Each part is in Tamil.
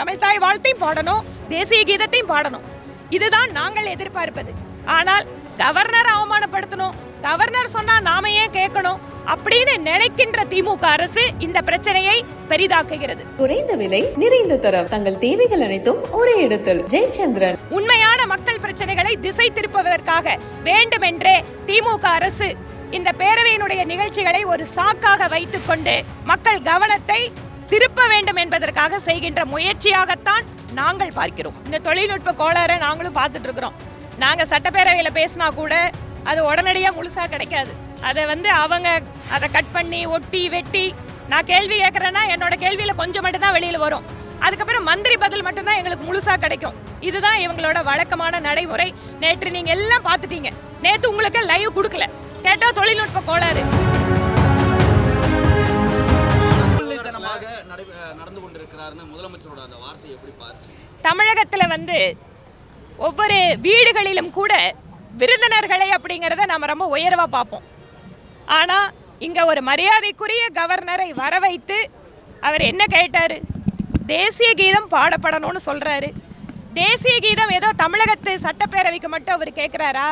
தமிழ் தாய் வாழ்த்தையும் பாடணும் தேசிய கீதத்தையும் பாடணும். இதுதான் நாங்கள் எதிர்பார்ப்பது. ஆனால் கவர்னர் அவமானப்படுத்தணும் கவர்னர் சொன்னா நாம ஏன் கேட்கணும் அப்படின்னு நினைக்கின்ற திமுக அரசு இந்த பிரச்சனையை பெரிதாக்குகிறது. குறைந்த விலை நிறைந்த தரம் தங்கள் தேவைகள் அனைத்தும் ஒரே இடத்தில். ஜெயச்சந்திரன். உண்மையான மக்கள் பிரச்சனைகளை திசை திருப்புவதற்காக வேண்டுமென்றே திமுக அரசு இந்த பேரவையினுடைய நிகழ்ச்சிகளை ஒரு சாக்காக வைத்துக்கொண்டு மக்கள் கவனத்தை திருப்ப வேண்டும் என்பதற்காக செய்கின்ற முயற்சியாகத்தான் நாங்கள் பார்க்கிறோம். இந்த தொழில்நுட்ப கோளாறை நாங்களும் பார்த்துட்டு இருக்கிறோம் நாங்கள் சட்டப்பேரவையில் பேசினா கூட அது உடனடியாக முழுசாக கிடைக்காது. அதை வந்து அவங்க அதை கட் பண்ணி ஒட்டி வெட்டி நான் கேள்வி கேட்குறேன்னா என்னோட கேள்வியில் கொஞ்சம் மட்டும்தான் வெளியில் வரும். அதுக்கப்புறம் மந்திரி பதில் மட்டும்தான் எங்களுக்கு முழுசாக கிடைக்கும். இதுதான் இவங்களோட வழக்கமான நடைமுறை. நேற்று நீங்கள் எல்லாம் பார்த்துட்டீங்க. நேற்று உங்களுக்கு லைவ் கொடுக்கல. கேட்டால் தொழில்நுட்ப கோளாறு. சோம்பேறித்தனமாக நடந்து கொண்டிருக்கிறாருன்னு முதலமைச்சரோட அந்த வார்த்தையை எப்படி பார்த்து தமிழகத்தில் வந்து ஒவ்வொரு வீடுகளிலும் கூட விருந்தினர்களை அப்படிங்கிறத நம்ம ரொம்ப உயர்வாக பார்ப்போம். ஆனால் இங்கே ஒரு மரியாதைக்குரிய கவர்னரை வர வைத்து அவர் என்ன கேட்டார்? தேசிய கீதம் பாடப்படணும்னு சொல்கிறாரு தேசிய கீதம் ஏதோ தமிழகத்து சட்டப்பேரவைக்கு மட்டும் அவர் கேட்குறாரா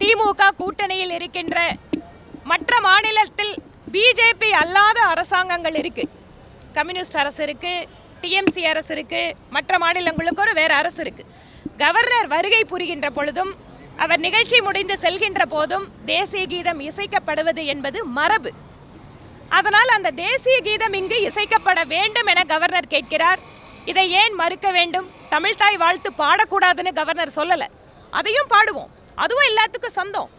திமுக கூட்டணியில் இருக்கின்ற மற்ற மாநிலத்தில் பிஜேபி அல்லாத அரசாங்கங்கள் இருக்குது கம்யூனிஸ்ட் அரசு இருக்குது டிஎம்சி அரசு இருக்குது மற்ற மாநிலங்களுக்கு ஒரு வேறு அரசு இருக்குது கவர்னர் வருகை புரிகின்ற பொழுதும் அவர் நிகழ்ச்சி முடிந்து செல்கின்ற போதும் தேசிய கீதம் இசைக்கப்படுவது என்பது மரபு. அதனால் அந்த தேசிய கீதம் இங்கு இசைக்கப்பட வேண்டும் என கவர்னர் கேட்கிறார். இதை ஏன் மறுக்க வேண்டும்? தமிழ்தாய் வாழ்த்து பாடக்கூடாதுன்னு கவர்னர் சொல்லலை. அதையும் பாடுவோம். அதுவும் எல்லாத்துக்கும் சொந்தம்.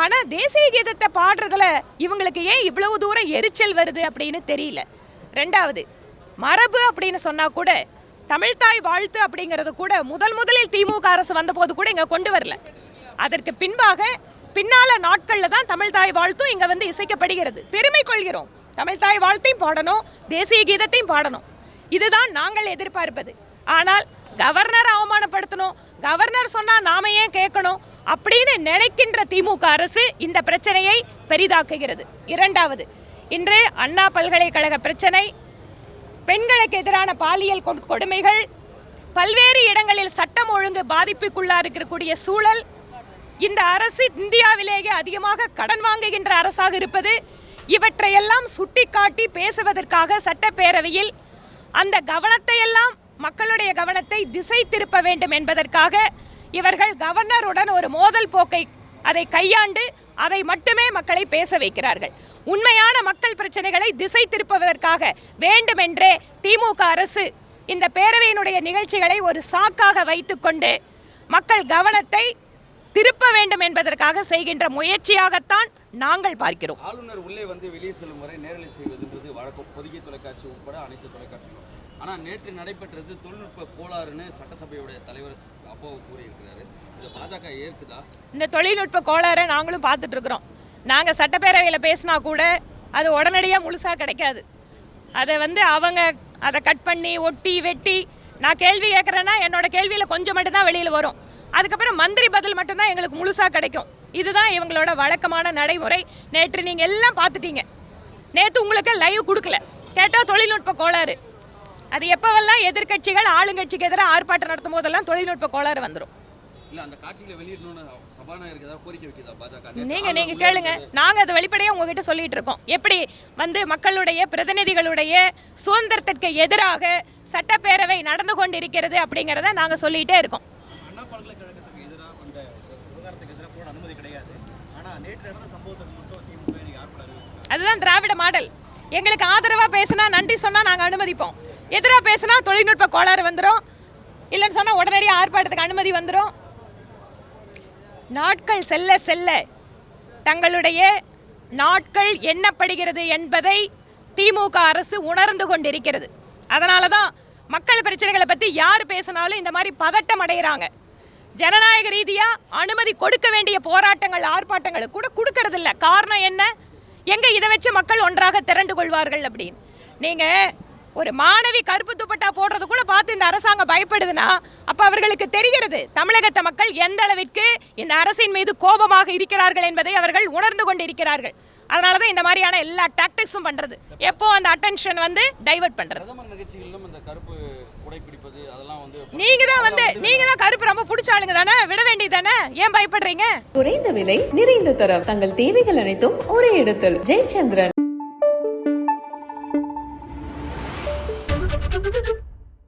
ஆனால் தேசிய கீதத்தை பாடுறதுல இவங்களுக்கு ஏன் இவ்வளவு தூரம் எரிச்சல் வருது அப்படின்னு தெரியல. ரெண்டாவது மரபு அப்படின்னு சொன்னால் கூட தமிழ்தாய் வாழ்த்து அப்படிங்கிறது கூட முதல் முதலில் திமுக அரசு வந்தபோது கூட இங்கே கொண்டு வரல. அதற்கு பின்பாக பின்னால நாட்களில் தான் தமிழ்தாய் வாழ்த்தும் இங்கே வந்து இசைக்கப்படுகிறது. பெருமை கொள்கிறோம். தமிழ்தாய் வாழ்த்தையும் பாடணும் தேசிய கீதத்தையும் பாடணும். இதுதான் நாங்கள் எதிர்பார்ப்பது. ஆனால் கவர்னர் அவமானப்படுத்தணும் கவர்னர் சொன்னால் நாம ஏன் கேட்கணும் அப்படின்னு நினைக்கின்ற திமுக அரசு இந்த பிரச்சனையை பெரிதாக்குகிறது. இரண்டாவது இன்று அண்ணா பல்கலைக்கழக பிரச்சனை. பெண்களுக்கு எதிரான பாலியல் கொ- கொடுமைகள். பல்வேறு இடங்களில் சட்டம் ஒழுங்கு பாதிப்புக்குள்ளாக இருக்கக்கூடிய சூழல். இந்த அரசு இந்தியாவிலேயே அதிகமாக கடன் வாங்குகின்ற அரசாக இருப்பது. இவற்றையெல்லாம் சுட்டிக்காட்டி பேசுவதற்காக சட்டப்பேரவையில் அந்த கவனத்தையெல்லாம் மக்களுடைய கவனத்தை திசை திருப்ப வேண்டும் என்பதற்காக இவர்கள் கவர்னருடன் ஒரு மோதல் போக்கை அதை கையாண்டு அதை மட்டுமே மக்களை பேச வைக்கிறார்கள். உண்மையான மக்கள் பிரச்சனைகளை திசை திருப்புவதற்காக வேண்டுமென்றே திமுக அரசு இந்த பேரவையினுடைய நிகழ்ச்சிகளை ஒரு சாக்காக வைத்துக்கொண்டு மக்கள் கவனத்தை திருப்ப வேண்டும் என்பதற்காக செய்கின்ற முயற்சியாகத்தான் நாங்கள் பார்க்கிறோம். ஆளுநர் உள்ளே வந்து வெளியே செல்லும் வரை நேரலை செய்வதுன்றது வழக்கம். பொதிகை தொலைக்காட்சி உட்பட அனைத்து தொலைக்காட்சிகளும். ஆனால் நேற்று நடைபெற்றது தொழில்நுட்ப கோளாறுன்னு சட்டசபையுடைய தலைவர் அப்போ கூறியிருக்கிறாரு. இதை பாஜக ஏற்குதா? இந்த தொழில்நுட்ப கோளாறை நாங்களும் பார்த்துட்டு இருக்கிறோம் நாங்கள் சட்டப்பேரவையில் பேசினா கூட அது உடனடியாக முழுசாக கிடைக்காது. அதை வந்து அவங்க அதை கட் பண்ணி ஒட்டி வெட்டி நான் கேள்வி கேட்குறேன்னா என்னோட கேள்வியில் கொஞ்சம் மட்டும்தான் வெளியில் வரும். அதுக்கப்புறம் மந்திரி பதில் மட்டும்தான் எங்களுக்கு முழுசாக கிடைக்கும். இதுதான் இவங்களோட வழக்கமான நடைமுறை. நேற்று நீங்கள் எல்லாம் பார்த்துட்டீங்க. நேற்று உங்களுக்கு லைவ் கொடுக்கல. கேட்டால் தொழில்நுட்ப கோளாறு. அது எப்போவெல்லாம் எதிர்க்கட்சிகள் ஆளுங்கட்சிக்கு எதிராக ஆர்ப்பாட்டம் நடத்தும் போதெல்லாம் தொழில்நுட்ப கோளாறு வந்துடும் நீங்க நீங்க கேளுங்க. நாங்க அதை வெளிப்படையா உங்ககிட்ட சொல்லிட்டு இருக்கோம். எப்படி வந்து மக்களுடைய பிரதிநிதிகளுடைய சுதந்திரத்திற்கு எதிராக சட்டப்பேரவை நடந்து கொண்டிருக்கிறது அப்படிங்கறத நாங்க சொல்லிட்டே இருக்கோம். அதுதான் திராவிட மாடல். எங்களுக்கு ஆதரவா பேசினா நன்றி சொன்னா நாங்க அனுமதிப்போம். எதிராக பேசினா தொழில்நுட்ப கோளாறு வந்துடும் இல்லைன்னு சொன்னால் உடனடியாக ஆர்ப்பாட்டத்துக்கு அனுமதி வந்துடும் நாட்கள் செல்ல செல்ல தங்களுடைய நாட்கள் எண்ணப்படுகிறது என்பதை திமுக அரசு உணர்ந்து கொண்டிருக்கிறது. அதனால தான் மக்கள் பிரச்சனைகளை பற்றி யார் பேசினாலும் இந்த மாதிரி பதட்டம் அடைகிறாங்க ஜனநாயக ரீதியாக அனுமதி கொடுக்க வேண்டிய போராட்டங்கள் ஆர்ப்பாட்டங்கள் கூட கொடுக்கறதில்ல காரணம் என்ன? எங்கே இதை வச்சு மக்கள் ஒன்றாக திரண்டு கொள்வார்கள் அப்படின்னு. நீங்கள் ஒரு மாணவி கருப்பு துப்பட்டா போடுறது கூட பார்த்து இந்த அரசாங்கம் பயப்படுதுன்னா அப்ப அவர்களுக்கு தெரிகிறது தமிழகத்த மக்கள் எந்த அளவிற்கு இந்த அரசின் மீது கோபமாக இருக்கிறார்கள் என்பதை அவர்கள் உணர்ந்து கொண்டிருக்கிறார்கள். அதனால தான் இந்த மாதிரியான எல்லா டாக்டிக்ஸும் பண்றது. எப்போ அந்த அட்டென்ஷன் வந்து டைவர்ட் வந்து நீங்க தான் வந்து நீங்க தான் கருப்பு ரொம்ப பிடிச்ச ஆளுங்க தானே? விட வேண்டியது தானே? ஏன் பயப்படுறீங்க? குறைந்த விலை நிறைந்த தரம். தங்கள் தேவைகள் அனைத்தும் ஒரே இடத்தில். ஜெயச்சந்திரன்.